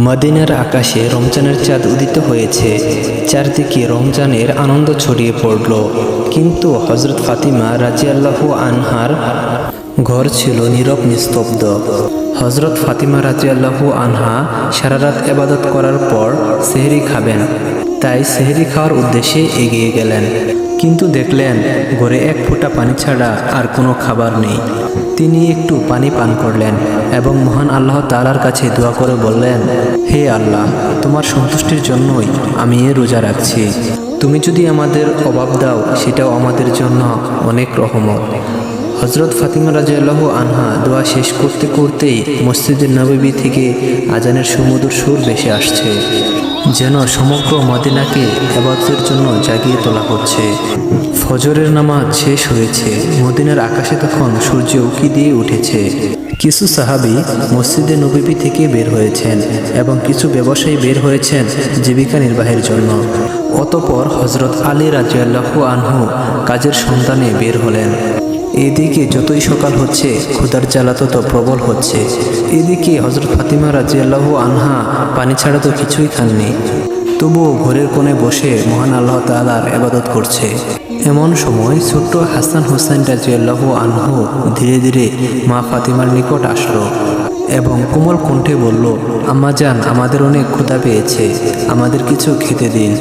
মদিনার আকাশে রমজানের চাঁদ উদিত হয়েছে। চারদিকে রমজানের আনন্দ ছড়িয়ে পড়ল। কিন্তু হজরত ফাতিমা রাজিয়াল্লাহু আনহার ঘর ছিল নীরব, নিস্তব্ধ। হজরত ফাতিমা রাজিয়াল্লাহু আনহা সারা রাত এবাদত করার পর সেহরি খাবেন। তাই সেহরি খাওয়ার উদ্দেশ্যে এগিয়ে গেলেন। কিন্তু দেখলেন ঘরে এক ফোঁটা পানি ছাড়া আর কোনো খাবার নেই। তিনি একটু পানি পান করলেন এবং মহান আল্লাহ তালার কাছে দোয়া করে বললেন, হে আল্লাহ, তোমার সন্তুষ্টির জন্যই আমি এ রোজা রাখছি। তুমি যদি আমাদের অভাব দাও, সেটাও আমাদের জন্য অনেক রহমত। হজরত ফাতিমা রাজিয়াল্লাহু আনহা দোয়া শেষ করতে করতেই মসজিদের নবী থেকে আজানের সুমধুর সুর ভেসে আসছে, যেন সমগ্র মদিনাকে আবাদতের জন্য জাগিয়ে তোলা হচ্ছে। ফজরের নামাজ শেষ হয়েছে, মদিনার আকাশে তখন সূর্য উকি দিয়ে উঠেছে। কিছু সাহাবি মসজিদে নবীবী থেকে বের হয়েছেন এবং কিছু ব্যবসায়ী বের হয়েছেন জীবিকা নির্বাহের জন্য। অতপর হজরত আলী রাজিয়াল্লাহু আনহু কাজের সন্ধানে বের হলেন। এদিকে যতই সকাল হচ্ছে, ক্ষুধার জ্বালা তত প্রবল হচ্ছে। এদিকে হজরত ফাতিমা রাজিয়াল্লাহু আনহা পানি ছাড়া তো কিছুই খাননি। তবুও ঘরের কোণে বসে মহান আল্লাহ তালার আবাদত করছে। এমন সময় ছোট্ট হাসান হোসেন রাজিয়াল্লাহু আনহু ধীরে ধীরে মা ফাতিমার নিকট আসলো এবং কোমল কণ্ঠে বলল, আম্মা যান আমাদের অনেক ক্ষুধা পেয়েছে, আমাদের কিছু খেতে দিন।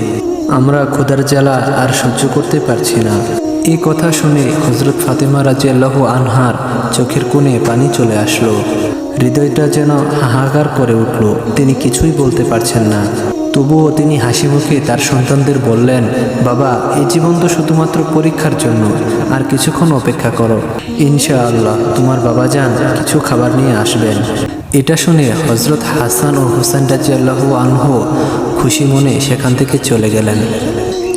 আমরা ক্ষুধার জ্বালা আর সহ্য করতে পারছি না। এই কথা শুনে হজরত ফাতেমা রাজিয়াল্লাহু আনহার চোখের কোণে পানি চলে আসলো। হৃদয়টা যেন হাহাকার করে উঠল, তিনি কিছুই বলতে পারছেন না। তবুও তিনি হাসি মুখে তার সন্তানদের বললেন, বাবা, এই জীবন তো শুধুমাত্র পরীক্ষার জন্য, আর কিছুক্ষণ অপেক্ষা করো। ইনশা আল্লাহ তোমার বাবা যান, কিছু খাবার নিয়ে আসবেন। এটা শুনে হজরত হাসান ও হুসাইন রাজিয়াল্লাহু আনহু খুশি মনে সেখান থেকে চলে গেলেন।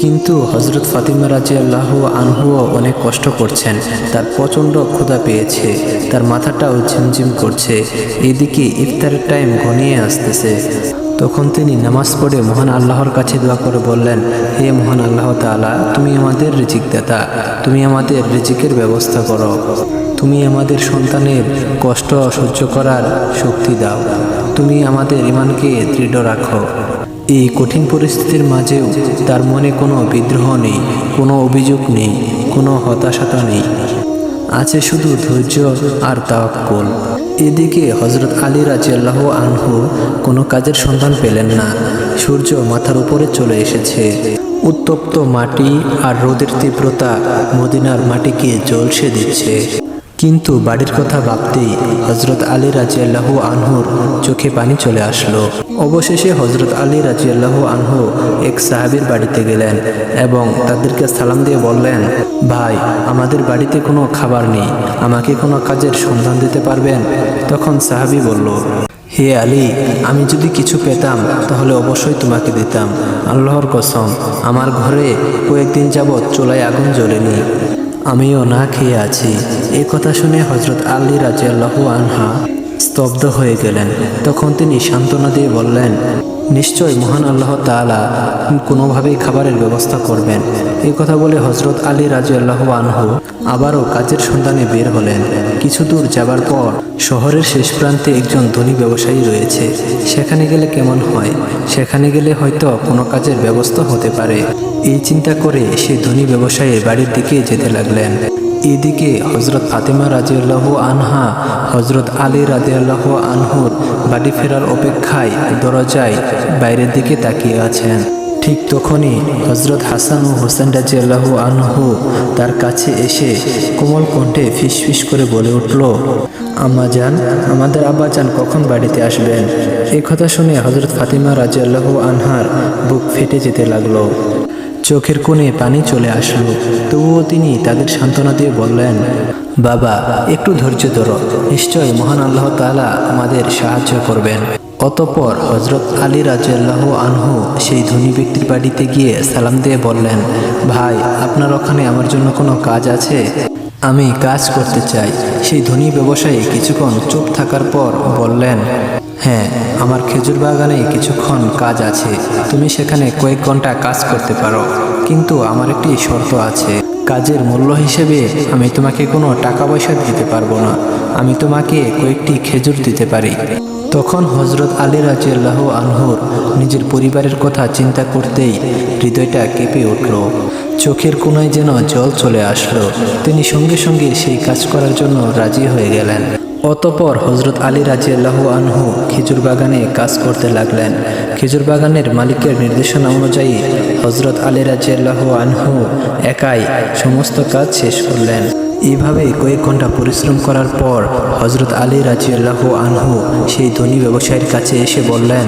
কিন্তু হজরত ফাতিমা রাজি আল্লাহ আনহুও অনেক কষ্ট করছেন। তার প্রচণ্ড ক্ষুধা পেয়েছে, তার মাথাটাও ঝিমঝিম করছে, এদিকে ইফতারের টাইম ঘনিয়ে আসতেছে। তখন তিনি নামাজ পড়ে মহান আল্লাহর কাছে দোয়া করে বললেন, হে মহান আল্লাহ তাআলা, তুমি আমাদের রিজিক দাতা তুমি আমাদের রিজিকের ব্যবস্থা করো। তুমি আমাদের সন্তানের কষ্ট সহ্য করার শক্তি দাও। তুমি আমাদের ইমানকে দৃঢ় রাখো। এই কঠিন পরিস্থিতির মাঝেও তার মনে কোনো বিদ্রোহ নেই, কোনো অভিযোগ নেই, কোনো হতাশাতা নেই। আছে শুধু ধৈর্য আর তাওয়াক্কুল। এদিকে হজরত আলী রাজিয়াল্লাহ আনহু কোনো কাজের সন্ধান পেলেন না। সূর্য মাথার উপরে চলে এসেছে। উত্তপ্ত মাটি আর রোদের তীব্রতা মদিনার মাটিকে জলসে দিচ্ছে। কিন্তু বাড়ির কথা ভাবতেই হজরত আলী রাজিয়াল্লাহু আনহুর চোখে পানি চলে আসলো। অবশেষে হজরত আলী রাজিয়াল্লাহু আনহু এক সাহাবির বাড়িতে গেলেন এবং তাদেরকে সালাম দিয়ে বললেন, ভাই, আমাদের বাড়িতে কোনো খাবার নেই, আমাকে কোনো কাজের সন্ধান দিতে পারবেন? তখন সাহাবি বলল, হে আলী, আমি যদি কিছু পেতাম তাহলে অবশ্যই তোমাকে দিতাম। আল্লাহর কসম, আমার ঘরে কয়েকদিন যাবৎ চুলায় আগুন জ্বলেনি। আমিও না খেয়ে আছি। এই কথা শুনে হজরত আলী রাজিয়াল্লাহু আনহা স্তব্ধ হয়ে গেলেন। তখন তিনি সান্ত্বনা দিয়ে বললেন, নিশ্চয় মহান আল্লাহ তালা কোনোভাবেই খাবারের ব্যবস্থা করবেন। এই কথা বলে হজরত আলী রাজু আল্লাহ আনহু আবারও কাজের সন্ধানে বের হলেন। কিছু দূর যাবার পর শহরের শেষ প্রান্তে একজন ধনী ব্যবসায়ী রয়েছে। সেখানে গেলে কেমন হয়? সেখানে গেলে হয়তো কোনো কাজের ব্যবস্থা হতে পারে। এই চিন্তা করে সে ধনী ব্যবসায়ীর বাড়ির দিকে যেতে লাগলেন। এদিকে হজরত ফাতেমা রাজিউল্লাহ আনহা হজরত আলী রাজিউল্লাহ আনহুর বাড়ি ফেরার অপেক্ষায় দরজায় বাইরের দিকে তাকিয়ে আছেন। ঠিক তখনই হজরত হাসান ও হোসেন রাজিয়াল্লাহু আনহু তার কাছে এসে কোমল কণ্ঠে ফিসফিস করে বলে উঠল, আম্মা যান আমাদের আব্বা যান কখন বাড়িতে আসবেন? এই কথা শুনে হজরত ফাতিমা রাজিয়াল্লাহু আনহার বুক ফেটে যেতে লাগল। চোখের কোণে পানি চলে আসলো। তবুও তিনি তাদের সান্ত্বনা দিয়ে বললেন, বাবা, একটু ধৈর্য ধরো। নিশ্চয় মহান আল্লাহ তাআলা আমাদের সাহায্য করবেন। অতপর হজরত আলী রাজিয়াল্লাহ আনহু সেই ধনী ব্যক্তির বাড়িতে গিয়ে সালাম দিয়ে বললেন, ভাই, আপনার ওখানে আমার জন্য কোনো কাজ আছে? আমি কাজ করতে চাই। সেই ধনী ব্যবসায়ী কিছুক্ষণ চুপ থাকার পর বললেন হ্যাঁ আমার খেজুর বাগানে কিছুক্ষণ কাজ আছে। তুমি সেখানে কয়েক ঘণ্টা কাজ করতে পারো। কিন্তু আমার একটি শর্ত আছে। কাজের মূল্য হিসেবে আমি তোমাকে কোনো টাকা পয়সা দিতে পারব না। আমি তোমাকে কয়েকটি খেজুর দিতে পারি। তখন হজরত আলী রাজিয়াল্লাহ আনহুর নিজের পরিবারের কথা চিন্তা করতেই হৃদয়টা কেঁপে উঠল। চোখের কোনায় যেন জল চলে আসলো। তিনি সঙ্গে সঙ্গে সেই কাজ করার জন্য রাজি হয়ে গেলেন। অতপর হজরত আলী রাজিয়াল্লাহ আনহু খেজুর বাগানে কাজ করতে লাগলেন। খেজুর বাগানের মালিকের নির্দেশনা অনুযায়ী হজরত আলী রাজিয়াল্লাহ আনহু একাই সমস্ত কাজ শেষ করলেন। এইভাবে কয়েক ঘণ্টা পরিশ্রম করার পর হজরত আলী রাজিয়াল্লাহ আনহু সেই ধনী ব্যবসায়ীর কাছে এসে বললেন,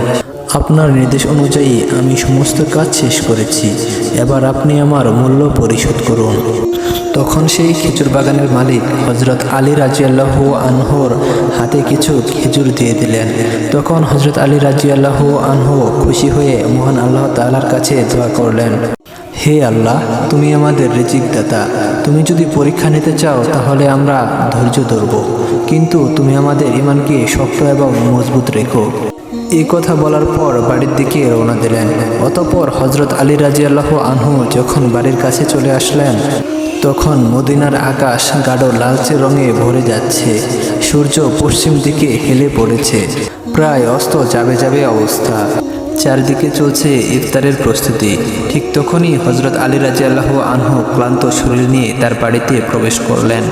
আপনার নির্দেশ অনুযায়ী আমি সমস্ত কাজ শেষ করেছি। এবার আপনি আমার মূল্য পরিশোধ করুন। তখন সেই খেজুর বাগানের মালিক হজরত আলী রাজিয়াল্লাহ আনহোর হাতে কিছু খেজুর দিয়ে দিলেন। তখন হজরত আলী রাজিয়াল্লাহ আনহু খুশি হয়ে মহান আল্লাহ তাআলার কাছে দোয়া করলেন হে আল্লাহ, তুমি আমাদের রিজিক দাতা তুমি যদি পরীক্ষা নিতে চাও, তাহলে আমরা ধৈর্য ধরব। কিন্তু তুমি আমাদের ইমানকে শক্ত এবং মজবুত রেখো। এই কথা বলার পর বাড়ির দিকে রওনা দিলেন। অতপর হজরত আলী রাজি আল্লাহ আনহু যখন বাড়ির কাছে চলে আসলেন, তখন মদিনার আকাশ গাঢ় লালচে রঙে ভরে যাচ্ছে। সূর্য পশ্চিম দিকে হেলে পড়েছে। প্রায় অস্ত যাবে যাবে অবস্থা। চারদিকে চলছে ইফতারের প্রস্তুতি। ঠিক তখনই হজরত আলী রাজিয়াল্লাহ আনহু ক্লান্ত শরীর নিয়ে তার বাড়িতে প্রবেশ করলেন।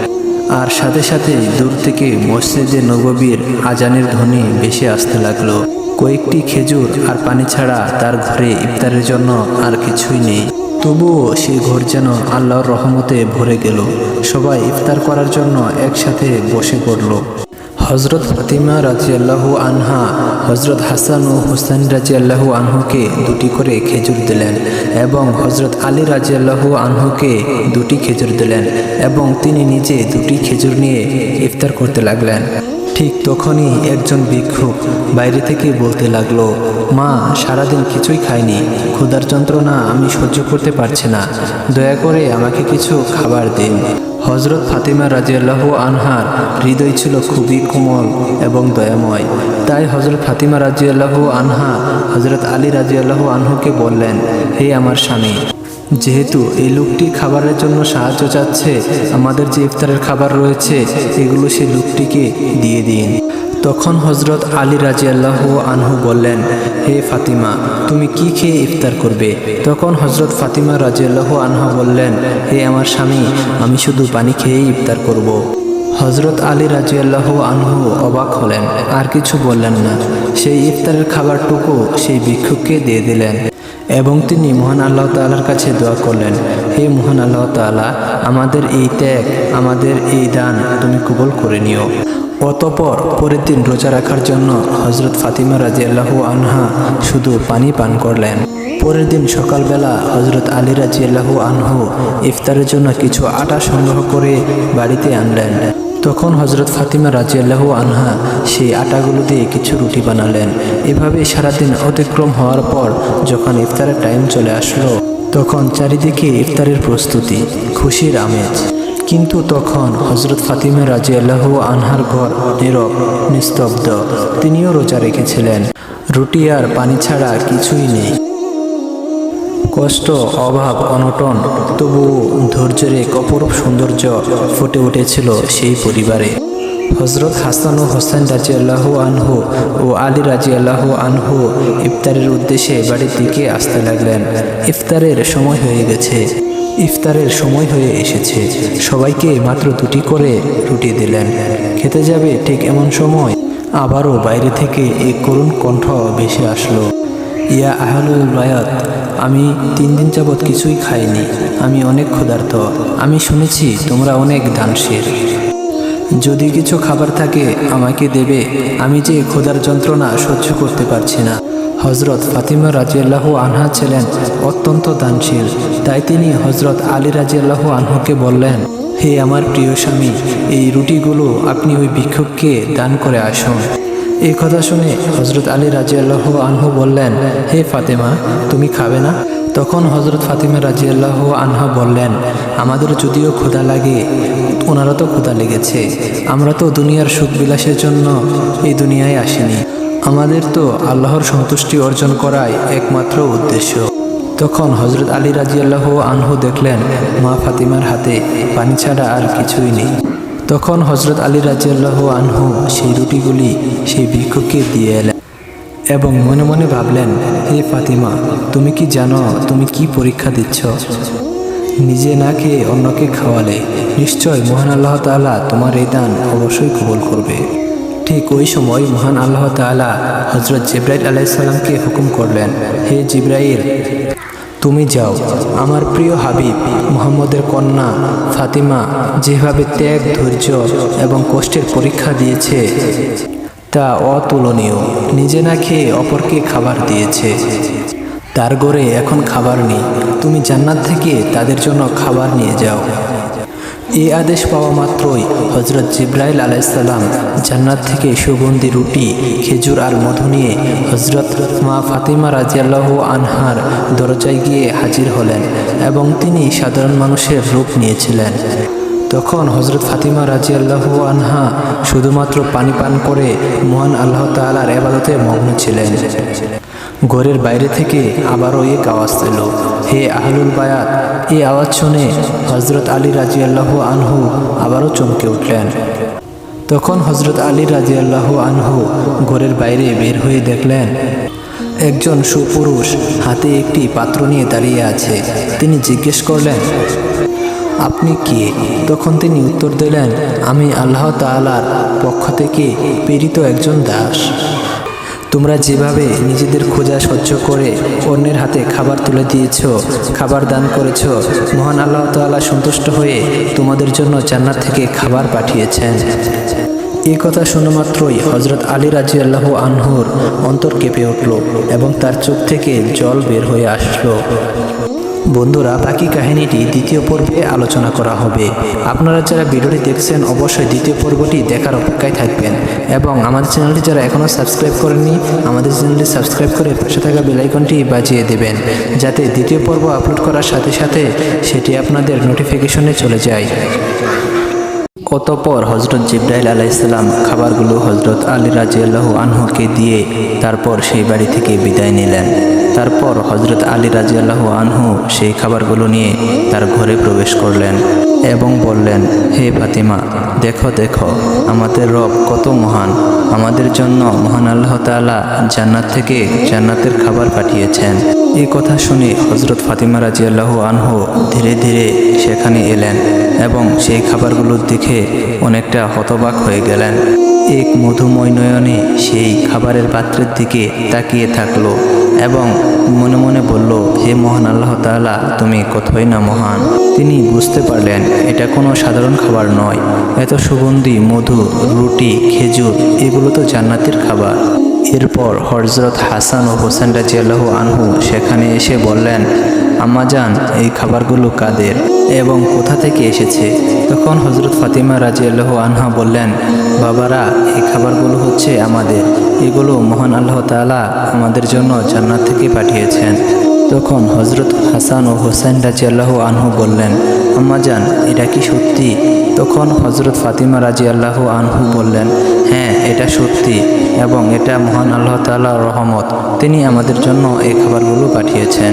আর সাথে সাথে দূর থেকে মসজিদে নববীর আজানের ধ্বনি ভেসে আসতে লাগল। কয়েকটি খেজুর আর পানি ছাড়া তার ঘরে ইফতারের জন্য আর কিছুই নেই। তবুও সেই ঘর যেন আল্লাহর রহমতে ভরে গেল। সবাই ইফতার করার জন্য একসাথে বসে পড়ল। হজরত ফাতিমা রাজিয়াল্লাহু আনহা হজরত হাসান ও হুসাইন রাজিয়াল্লাহু আনহুকে দুটি করে খেজুর দিলেন এবং হজরত আলী রাজিয়াল্লাহু আনহুকে দুটি খেজুর দিলেন এবং তিনি নিজে দুটি খেজুর নিয়ে ইফতার করতে লাগলেন। ঠিক তখনই একজন ভিক্ষুক বাইরে থেকে বলতে লাগল, মা, সারাদিন কিছুই খাইনি, ক্ষুধার যন্ত্রণা আমি সহ্য করতে পারছি না। দয়া করে আমাকে কিছু খাবার দিন। হজরত ফাতিমা রাজিয়াল্লাহ আনহার হৃদয় ছিল খুবই কোমল এবং দয়াময়। তাই হজরত ফাতিমা রাজিয়াল্লাহ আনহা হজরত আলী রাজিয়াল্লাহ আনহুকে বললেন, হে আমার স্বামী, যেহেতু এই লোকটি খাবারের জন্য সাহায্য চাচ্ছে, আমাদের যে ইফতারের খাবার রয়েছে, এগুলো সে লোকটিকে দিয়ে দিন। তখন হজরত আলী রাজিয়াল্লাহ আনহু বললেন, হে ফাতিমা, তুমি কি খেয়ে ইফতার করবে? তখন হজরত ফাতিমা রাজিয়াল্লাহ আনহা বললেন, হে আমার স্বামী, আমি শুধু পানি খেয়েই ইফতার করব। হজরত আলী রাজিয়াল্লাহ আনহু অবাক হলেন, আর কিছু বললেন না। সেই ইফতারের খাবারটুকু সেই ভিক্ষুককে দিয়ে দিলেন এবং তিনি মহান আল্লাহ তালার কাছে দোয়া করলেন, হে মহান আল্লাহ তালা আমাদের এই ত্যাগ, আমাদের এই দান তুমি কবল করে নিও। অতপর পরের দিন রোজা রাখার জন্য হজরত ফাতিমা রাজিয়াল্লাহ আনহা শুধু পানি পান করলেন। পরের দিন সকালবেলা হজরত আলী রাজিয়াল্লাহ আনহু ইফতারের জন্য কিছু আটা সংগ্রহ করে বাড়িতে আনলেন। তখন হজরত ফাতিমা রাজিয়াল্লাহু আনহা সেই আটাগুলো দিয়ে কিছু রুটি বানালেন। এভাবে সারাদিন অতিক্রম হওয়ার পর যখন ইফতারের টাইম চলে আসলো, তখন চারিদিকে ইফতারের প্রস্তুতি, খুশির আমেজ। কিন্তু তখন হজরত ফাতিমা রাজিয়াল্লাহু আনহার ঘর নীরব, নিস্তব্ধ। তিনিও রোজা রেখেছিলেন। রুটি আর পানি ছাড়া কিছুই নেই। কষ্ট, অভাব, অনটন, তবুও ধৈর্যের এক অপরূপ সৌন্দর্য ফুটে উঠেছিল সেই পরিবারে। হজরত হাসান ও হোসেন রাজি আল্লাহ আনহু ও আলী রাজি আল্লাহ আনহু ইফতারের উদ্দেশ্যে বাড়ির দিকে আসতে লাগলেন। ইফতারের সময় হয়ে গেছে। ইফতারের সময় হয়ে এসেছে। সবাইকে মাত্র দুটি করে রুটি দিলেন। খেতে যাবে ঠিক এমন সময় আবারও বাইরে থেকে এক করুণ কণ্ঠ ভেসে আসলো। ইয়া আহলুল বায়াত, আমি তিন দিন যাবৎ কিছুই খাইনি। আমি অনেক ক্ষুধার্ত। আমি শুনেছি তোমরা অনেক দানশীল। যদি কিছু খাবার থাকে আমাকে দেবে। আমি যে ক্ষুধার যন্ত্রণা সহ্য করতে পারছি না। হজরত ফাতিমা রাজিয়াল্লাহু আনহা ছিলেন অত্যন্ত দানশীল। তাই তিনি হজরত আলী রাজিয়াল্লাহু আনহুকে বললেন, হে আমার প্রিয় স্বামী, এই রুটিগুলো আপনি ওই ভিক্ষুককে দান করে আসুন। এই কথা শুনে হজরত আলী রাজিয়াল্লাহ আনহু বললেন, হে ফাতেমা, তুমি খাবে না? তখন হজরত ফাতিমা রাজিয়াল্লাহ আনহা বললেন, আমাদের যদিও ক্ষুধা লাগে ওনারা তো ক্ষুধা লেগেছে। আমরা তো দুনিয়ার সুখ বিলাসের জন্য এই দুনিয়ায় আসিনি। আমাদের তো আল্লাহর সন্তুষ্টি অর্জন করাই একমাত্র উদ্দেশ্য। তখন হজরত আলী রাজিয়াল্লাহ আনহু দেখলেন, মা ফাতিমার হাতে পানি ছাড়া আর কিছুই নেই। তখন হজরত আলী রাজিয়াল্লাহ আনহু সেই রুটিগুলি সেই ভিক্ষুককে দিয়ে এলেন এবং মনে মনে ভাবলেন, হে ফাতিমা, তুমি কি জানো, তুমি কি পরীক্ষা দিচ্ছ? নিজে না খেয়ে অন্যকে খাওয়ালে, নিশ্চয় মহান আল্লাহ তাআলা তোমার এই দান অবশ্যই কবুল করবে। ঠিক ওই সময় মহান আল্লাহ তাআলা হজরত জিব্রাইল আলাইসাল্লামকে হুকুম করলেন, হে জিব্রাইল, তুমি যাও। আমার প্রিয় হাবিব, মুহাম্মদের কন্যা ফাতিমা যেভাবে ত্যাগ, ধৈর্য এবং কষ্টের পরীক্ষা দিয়েছে, তা অতুলনীয়। নিজে না খেয়ে অপরকে খাবার দিয়েছে। তার ঘরে এখন খাবার নেই। তুমি জান্নাত থেকে তাদের জন্য খাবার নিয়ে যাও। এই আদেশ পাওয়া মাত্রই হজরত জিব্রাইল আলাইসাল্লাম জান্নাত থেকে সুগন্ধি, রুটি, খেজুর আর মধু নিয়ে হজরত মা ফাতিমা রাজিয়াল্লাহ আনহার দরজায় গিয়ে হাজির হলেন এবং তিনি সাধারণ মানুষের রূপ নিয়েছিলেন। তখন হজরত ফাতিমা রাজিয়াল্লাহু আনহা শুধুমাত্র পানি পান করে মহান আল্লাহ তাআলার এবাদতে মগ্ন ছিলেন। ঘরের বাইরে থেকে আবারও এক আওয়াজ এলো, হে আহলুল বায়াত এই আওয়াজ শুনে হজরত আলী রাজিয়াল্লাহু আনহু আবারও চমকে উঠলেন। তখন হজরত আলী রাজিয়াল্লাহু আনহু ঘরের বাইরে বের হয়ে দেখলেন, একজন সুপুরুষ হাতে একটি পাত্র নিয়ে দাঁড়িয়ে আছে। তিনি জিজ্ঞেস করলেন, আপনি কে? তখন তিনি উত্তর দিলেন, আমি আল্লাহ তাআলার পক্ষ থেকে প্রেরিত একজন দাস। তোমরা যেভাবে নিজেদের খোঁজা সহ্য করে অন্যের হাতে খাবার তুলে দিয়েছ, খাবার দান করেছ, মহান আল্লাহ তালা সন্তুষ্ট হয়ে তোমাদের জন্য জান্নাত থেকে খাবার পাঠিয়েছেন। এই কথা শুনে মাত্রই হজরত আলী রাজি আল্লাহ আনহুর অন্তর কেঁপে উঠল এবং তার চোখ থেকে জল বের হয়ে আসলো। বন্ধুরা, বাকি কাহিনীটি দ্বিতীয় পর্বে আলোচনা করা হবে। আপনারা যারা ভিডিওটি দেখছেন, অবশ্যই দ্বিতীয় পর্বটি দেখার অপেক্ষায় থাকবেন এবং আমাদের চ্যানেলটি যারা এখনও সাবস্ক্রাইব করেননি, আমাদের চ্যানেলটি সাবস্ক্রাইব করে পাশে থাকা বেলাইকনটি বাজিয়ে দেবেন, যাতে দ্বিতীয় পর্ব আপলোড করার সাথে সাথে সেটি আপনাদের নোটিফিকেশনে চলে যায়। অতপর হজরত জিব্রাইল আলাইসাল্লাম খাবারগুলো হজরত আলী রাজিয়াল্লাহু আনহুকে দিয়ে তারপর সেই বাড়ি থেকে বিদায় নিলেন। তারপর হজরত আলী রাজিয়াল্লাহু আনহু সেই খাবারগুলো নিয়ে তার ঘরে প্রবেশ করলেন এবং বললেন, হে ফাতিমা, দেখো দেখো, আমাদের রব কত মহান। আমাদের জন্য মহান আল্লাহ তাআলা জান্নাত থেকে জান্নাতের খাবার পাঠিয়েছেন। এই কথা শুনে হজরত ফাতিমা রাজিয়াল্লাহ আনহ ধীরে ধীরে সেখানে এলেন এবং সেই খাবারগুলো দেখে অনেকটা হতবাক হয়ে গেলেন। এক মধুময় নয়নে সেই খাবারের পাত্রের দিকে তাকিয়ে থাকল। এবং মনে মনে বলল, হে মহান আল্লাহ তালা তুমি কতই না মহান? তিনি বুঝতে পারলেন, এটা কোনো সাধারণ খাবার নয়। এত সুগন্ধি, মধু, রুটি, খেজুর, এগুলো তো জান্নাতের খাবার। এরপর হজরত হাসান ও হোসেন রাজিয়াল্লাহু আনহু সেখানে এসে বললেন আম্মাজান, এই খাবারগুলো কাদের এবং কোথা থেকে এসেছে? তখন হজরত ফাতিমা রাজিয়াল্লাহ আনহা বললেন, বাবারা, এই খাবারগুলো হচ্ছে আমাদের। এগুলো মহান আল্লাহ তাআলা আমাদের জন্য জান্নাত থেকে পাঠিয়েছেন। তখন হজরত হাসান ও হোসেন রাজিয়াল্লাহ আনহু বললেন, আম্মাজান, এটা কি সত্যি? তখন হজরত ফাতিমা রাজি আল্লাহ আনহু বললেন হ্যাঁ এটা সত্যি এবং এটা মহান আল্লাহ তাআলার রহমত। তিনি আমাদের জন্য এই খাবারগুলো পাঠিয়েছেন।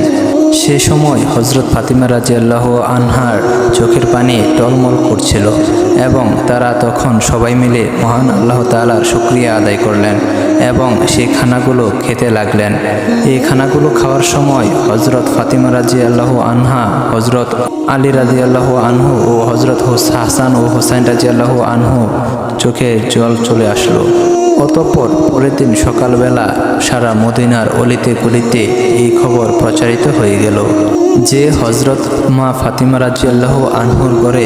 সে সময় হজরত ফাতিমা রাজি আল্লাহ আনহার চোখের পানি টলমল করছিল এবং তারা তখন সবাই মিলে মহান আল্লাহ তাআলার শুক্রিয়া আদায় করলেন এবং সেই খানাগুলো খেতে লাগলেন। এই খানাগুলো খাওয়ার সময় হজরত ফাতিমা রাজি আল্লাহ আনহা হজরত আলী রাজি আল্লাহ আনহু ও হজরত হাসান ও হোসাইন রাজি আল্লাহ আনহু চোখে জল চলে আসলো। অতঃপর পরের দিন সকালবেলা সারা মদিনার অলিতে গলিতে এই খবর প্রচারিত হয়ে গেল। যে হজরত মা ফাতিমা রাজিয়াল্লাহ আনহুর ঘরে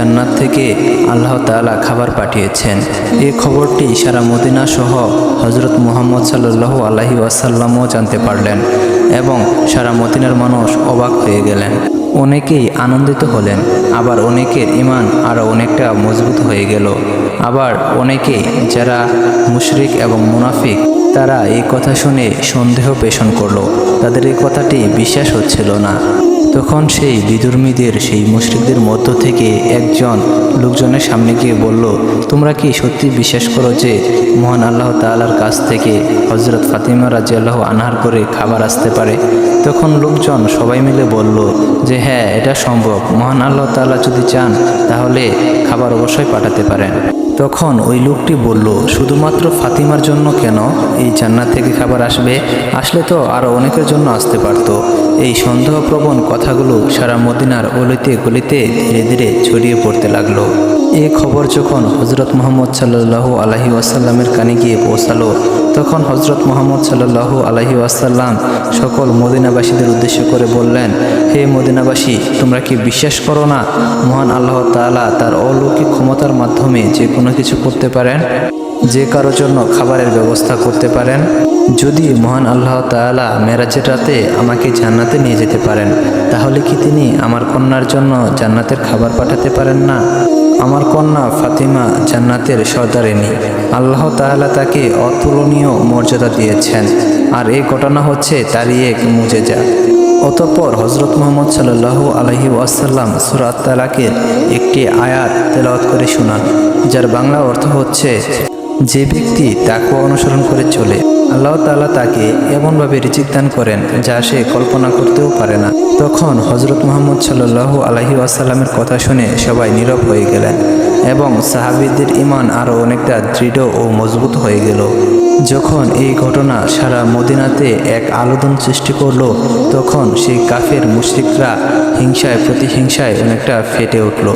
জান্নাত থেকে আল্লাহ তাআলা খাবার পাঠিয়েছেন। এই খবরটি সারা মদিনা সহ হজরত মুহাম্মদ সাল্লাল্লাহু আলাহি ওয়াসাল্লামও জানতে পারলেন এবং সারা মদিনার মানুষ অবাক হয়ে গেলেন। অনেকেই আনন্দিত হলেন, আবার অনেকের ইমান আরও অনেকটা মজবুত হয়ে গেল। আবার অনেকেই যারা মুশরিক এবং মুনাফিক, তারা এই কথা শুনে সন্দেহ পেষণ করল। তাদের এই কথাটি বিশ্বাস হচ্ছিল না। তখন সেই বিদুর্মীদের, সেই মুশরিকদের মধ্য থেকে একজন লোকজনের সামনে গিয়ে বলল, তোমরা কি সত্যি বিশ্বাস করো যে মহান আল্লাহ তাআলার কাছ থেকে হজরত ফাতিমা রাজি আল্লাহ আনহার করে খাবার আসতে পারে? তখন লোকজন সবাই মিলে বলল, যে হ্যাঁ এটা সম্ভব। মহান আল্লাহ তাআলা যদি চান, তাহলে খাবার অবশ্যই পাঠাতে পারেন। তখন ওই লোকটি বলল, শুধুমাত্র ফাতিমার জন্য কেন? এই জান্নাত থেকে খাবার আসবে? আসলে তো আরও অনেকের জন্য আসতে পারত। এই সন্দেহপ্রবণ কথাগুলো সারা মদিনার অলিতে গলিতে ধীরে ধীরে ছড়িয়ে পড়তে লাগল। এ খবর যখন হজরত মোহাম্মদ সাল্লাহ আলহি ওয়াসাল্লামের কানে গিয়ে পৌঁছালো, তখন হজরত মোহাম্মদ সাল্লাহ আলহি ওয়াসাল্লাম সকল মদিনাবাসীদের উদ্দেশ্য করে বললেন, হে মদিনাবাসী, তোমরা কি বিশ্বাস করো না? মহান আল্লাহ তালা তার অলৌকিক ক্ষমতার মাধ্যমে যে কোনো কিছু করতে পারেন? যে কারোর জন্য খাবারের ব্যবস্থা করতে পারেন? যদি মহান আল্লাহ তাআলা মেরাজের রাতে আমাকে জান্নাতে নিয়ে যেতে পারেন, তাহলে কি তিনি আমার কন্যার জন্য জান্নাতের খাবার পাঠাতে পারেন না? আমার কন্যা ফাতিমা জান্নাতের সর্দারিনী। আল্লাহ তাআলা তাকে অতুলনীয় মর্যাদা দিয়েছেন। আর এই ঘটনা হচ্ছে তারই এক মুজেজা। অতঃপর হজরত মোহাম্মদ সাল্লাহ আলহি ওয়াসাল্লাম সুরাত তালাকের একটি আয়াত তেলাওয়াত করে শোনান, যার বাংলা অর্থ হচ্ছে, যে ব্যক্তি তাকে অনুসরণ করে চলে আল্লাহ তাআলা তাকে এমনভাবে রিজিক দান করেন যা সে কল্পনা করতেও পারে না। তখন হজরত মোহাম্মদ সাল্লাহ আলহি আসাল্লামের কথা শুনে সবাই নীরব হয়ে গেলেন এবং সাহাবিদের ইমান আরও অনেকটা দৃঢ় ও মজবুত হয়ে গেল। যখন এই ঘটনা সারা মদিনাতে এক আলোদন সৃষ্টি করল, তখন সেই কাফের মুশরিকরা হিংসায়, প্রতিহিংসায় অনেকটা ফেটে উঠল।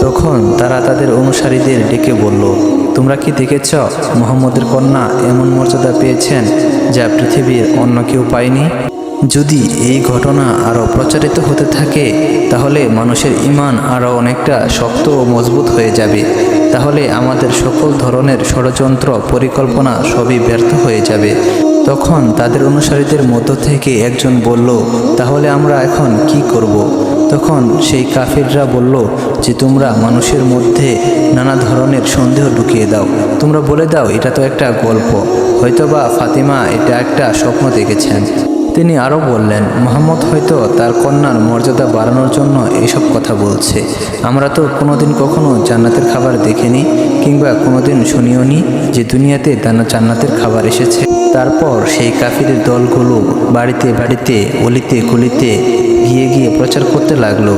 তখন তারা তাদের অনুসারীদের ডেকে বলল, তোমরা কি দেখেছ? মোহাম্মদের কন্যা এমন মর্যাদা পেয়েছেন যা পৃথিবীর অন্য কেউ পায়নি। যদি এই ঘটনা আরও প্রচারিত হতে থাকে, তাহলে মানুষের ইমান আরও অনেকটা শক্ত ও মজবুত হয়ে যাবে। তাহলে আমাদের সকল ধরনের ষড়যন্ত্র পরিকল্পনা সবই ব্যর্থ হয়ে যাবে। তখন তাদের অনুসারীদের মধ্য থেকে একজন বলল, তাহলে আমরা এখন কি করব। তখন সেই কাফিররা বলল, যে তোমরা মানুষের মধ্যে নানা ধরনের সন্দেহ ঢুকিয়ে দাও। তোমরা বলে দাও, এটা তো একটা গল্প। হয়তোবা ফাতিমা এটা একটা স্বপ্ন দেখেছেন। তিনি আরও বললেন, মোহাম্মদ হয়তো তার কন্যার মর্যাদা বাড়ানোর জন্য এসব কথা বলছে। আমরা তো কোনোদিন কখনো জান্নাতের খাবার দেখিনি কিংবা কোনোদিন শুনিও নি যে দুনিয়াতে তারা জান্নাতের খাবার এসেছে। তারপর সেই কাফিরের দলগুলো বাড়িতে বাড়িতে, অলিতে গলিতে গিয়ে গিয়ে প্রচার করতে লাগল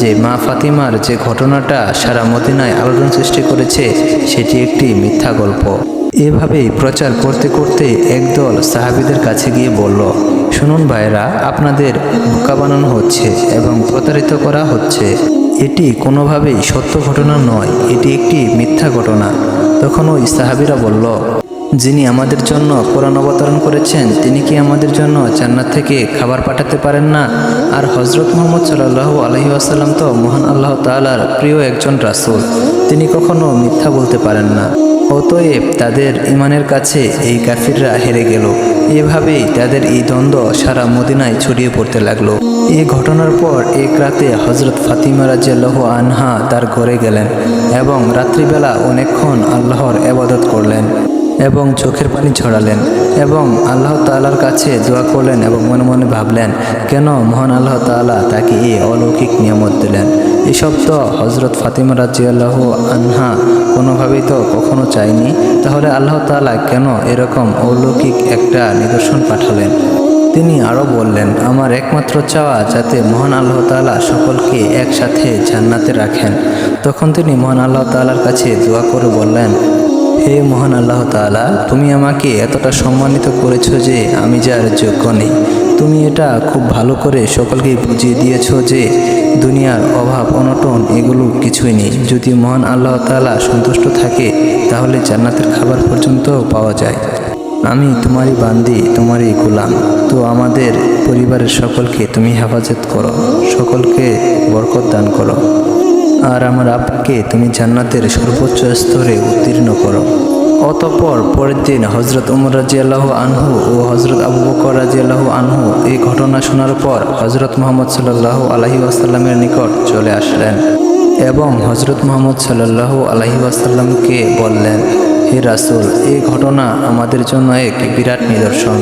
যে মা ফাতিমার যে ঘটনাটা সারা মদিনায় আলোড়ন সৃষ্টি করেছে, সেটি একটি মিথ্যা গল্প। এভাবেই প্রচার করতে করতে একদল সাহাবিদের কাছে গিয়ে বলল, শুনুন ভাইরা আপনাদের বোকা বানানো হচ্ছে এবং প্রতারিত করা হচ্ছে। এটি কোনোভাবেই সত্য ঘটনা নয়, এটি একটি মিথ্যা ঘটনা। তখন ওই সাহাবিরা বলল যিনি আমাদের জন্য কোরআন অবতরণ করেছেন, তিনি কি আমাদের জন্য জান্নাত থেকে খাবার পাঠাতে পারেন না? আর হজরত মোহাম্মদ সাল্লাহ আলহি আসাল্লাম তো মহান আল্লাহ তালার প্রিয় একজন রাসূল। তিনি কখনো মিথ্যা বলতে পারেন না। অতএব তাদের ইমানের কাছে এই কাফিররা হেরে গেল। এভাবেই তাদের এই দ্বন্দ্ব সারা মদিনায় ছড়িয়ে পড়তে লাগল। এই ঘটনার পর এক রাতে হজরত ফাতিমা রাজিয়াল্লাহ আনহা তার ঘরে গেলেন এবং রাত্রিবেলা অনেকক্ষণ আল্লাহর এবাদত করলেন। এবং চোখের পানি ছড়ালেন এবং আল্লাহ তাআলার কাছে দোয়া করলেন এবং মনে মনে ভাবলেন, কেন মহান আল্লাহ তাআলা তাকে এই অলৌকিক নিয়ামত দিলেন? এসব তো হজরত ফাতিমা রাজিয়াল্লাহ আনহা কোনোভাবেই তো কখনো চায়নি। তাহলে আল্লাহ তাআলা কেন এরকম অলৌকিক একটা নিদর্শন পাঠালেন? তিনি আরও বললেন, আমার একমাত্র চাওয়া যাতে মহান আল্লাহ তাআলা সকলকে একসাথে জান্নাতে রাখেন। তখন তিনি মহান আল্লাহ তাআলার কাছে দোয়া করে বললেন হে মহান আল্লাহ তাআলা, তুমি আমাকে এতটা সম্মানিত করেছ যে আমি যার যোগ্য নেই। তুমি এটা খুব ভালো করে সকলকে বুঝিয়ে দিয়েছ যে দুনিয়ার অভাব, অনটন এগুলো কিছুই নেই। যদি মহান আল্লাহ তাআলা সন্তুষ্ট থাকে, তাহলে জান্নাতের খাবার পর্যন্ত পাওয়া যায়। আমি তোমারই বান্দি, তোমারই গোলাম। তো আমাদের পরিবারের সকলকে তুমি হেফাজত করো, সকলকে বরকত দান করো। আর আমার আব্বাকে তুমি জান্নাতের সর্বোচ্চ স্তরে উত্তীর্ণ করো। অতঃপর পরের দিন হজরত উমর রাজিয়াল্লাহ আনহু ও হজরত আবু বকর রাজিয়াল্লাহ আনহু এই ঘটনা শোনার পর হজরত মোহাম্মদ সাল্লাহ আলহি আসাল্লামের নিকট চলে আসলেন এবং হজরত মোহাম্মদ সাল্লাহ আলহি আসাল্লামকে বললেন, হে রাসূল, এই ঘটনা আমাদের জন্য এক বিরাট নিদর্শন।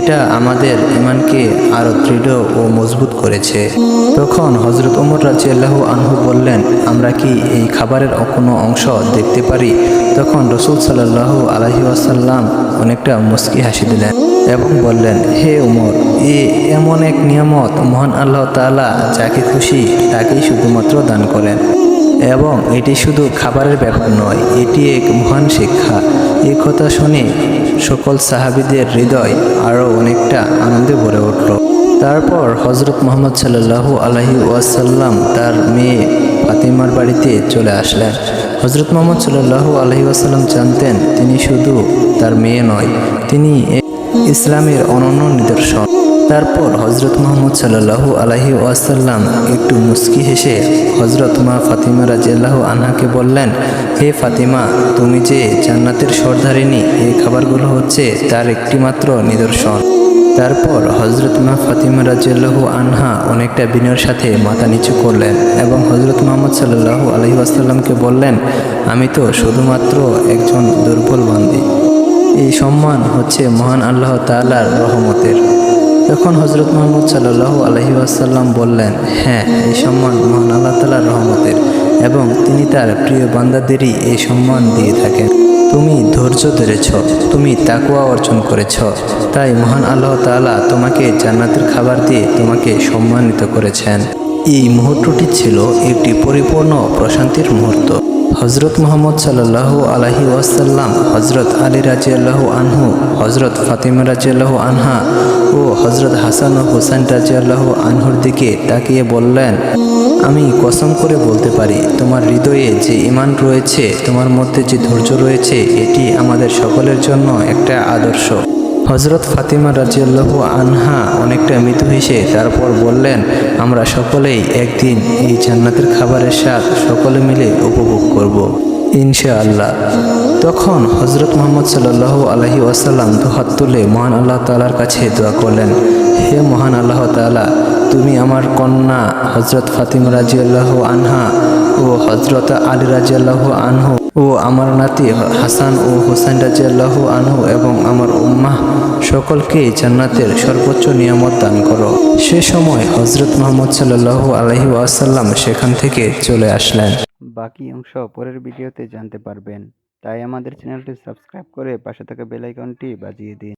এটা আমাদের ইমানকে আরও দৃঢ় ও মজবুত করেছে। তখন হজরত উমর রাজিয়াল্লাহ আনহু বললেন, আমরা কি এই খাবারের কোনো অংশ দেখতে পারি? তখন রসুল সাল্লাহ আলহি আসাল্লাম অনেকটা মুস্কি হাসি দিলেন এবং বললেন, হে উমর, এ এমন এক নিয়ামত মহান আল্লাহ তাআলা যাকে খুশি তাকেই শুধুমাত্র দান করেন। এবং এটি শুধু খাবারের ব্যাপার নয়, এটি এক মহান শিক্ষা। এই কথা শুনে সকল সাহাবিদের হৃদয় আরও অনেকটা আনন্দে ভরে উঠল। তারপর হজরত মোহাম্মদ সাল্লাহু আলহি ওয়াসাল্লাম তার মেয়ে ফাতিমার বাড়িতে চলে আসলেন। হজরত মোহাম্মদ সাল্লাহু আলহি ওয়াসাল্লাম জানতেন, তিনি শুধু তার মেয়ে নয়, তিনি ইসলামের অনন্য নিদর্শন। তারপর হজরত মোহাম্মদ সাল্লাল্লাহু আলহি ওয়াসাল্লাম একটু মুস্কি হেসে হজরত মা ফাতিমা রাজিয়াল্লাহ আনহাকে বললেন, হে ফাতিমা, তুমি যে জান্নাতের সর্দারিনী, এই খাবারগুলো হচ্ছে তার একটিমাত্র নিদর্শন। তারপর হজরত মা ফাতিমা রাজিয়াল্লাহু আনহা অনেকটা বিনয়ের সাথে মাথা নিচু করলেন এবং হজরত মোহাম্মদ সাল্লাল্লাহু আলহি আসাল্লামকে বললেন, আমি তো শুধুমাত্র একজন দুর্বল বান্দি। এই সম্মান হচ্ছে মহান আল্লাহ তাআলার রহমতের। তখন হজরত মোহাম্মদ সাল্লাহ আলহি আসাল্লাম বললেন হ্যাঁ এই সম্মান মহান আল্লাহ তালার রহমতের এবং তিনি তার প্রিয় বান্দাদেরই এই সম্মান দিয়ে থাকেন। তুমি ধৈর্য ধরেছ, তুমি তাকুয়া অর্জন করেছ, তাই মহান আল্লাহ তাআলা তোমাকে জান্নাতের খাবার দিয়ে তোমাকে সম্মানিত করেছেন। এই মুহূর্তটি ছিল একটি পরিপূর্ণ প্রশান্তির মুহূর্ত। হজরত মোহাম্মদ সাল্লাহ আলহি ওয়াসাল্লাম হজরত আলী রাজিয়াল্লাহু আনহু হজরত ফাতিমা রাজিয়াল্লাহু আনহা ও হজরত হাসান ও হুসাইন রাজিয়াল্লাহু আনহুর দিকে তাকিয়ে বললেন, আমি কসম করে বলতে পারি, তোমার হৃদয়ে যে ইমান রয়েছে, তোমার মধ্যে যে ধৈর্য রয়েছে, এটি আমাদের সকলের জন্য একটা আদর্শ। হজরত ফাতিমা রাজিয়াল্লাহ আনহা অনেকটা মৃদু হেসে তারপর বললেন, আমরা সকলেই একদিন এই জান্নাতের খাবারের স্বাদ সকলে মিলে উপভোগ করব। ইনশাআল্লাহ তখন হজরত মোহাম্মদ সাল্লাহ আলহি ওয়াসাল্লাম দুহাত তুলে মহান আল্লাহ তালার কাছে দোয়া করলেন, হে মহান আল্লাহ তাআলা, তুমি আমার কন্যা হজরত ফাতিমা রাজিয়াল্লাহ আনহা ও হজরত আলী রাজিয়াল্লাহ আনহু ও আমার নাতি হাসান ও হোসেন রাজিয়াল্লাহ আনহু এবং আমার উম্মাহ সকলকে জান্নাতের সর্বোচ্চ নিয়ামত দান করো। সে সময় হজরত মোহাম্মদ সাল্লাহ আলহি ওয়াসাল্লাম সেখান থেকে চলে আসলেন। বাকি অংশ পরের ভিডিওতে জানতে পারবেন। তাই আমাদের চ্যানেলটি সাবস্ক্রাইব করে পাশে থাকা বেলাইকনটি বাজিয়ে দিন।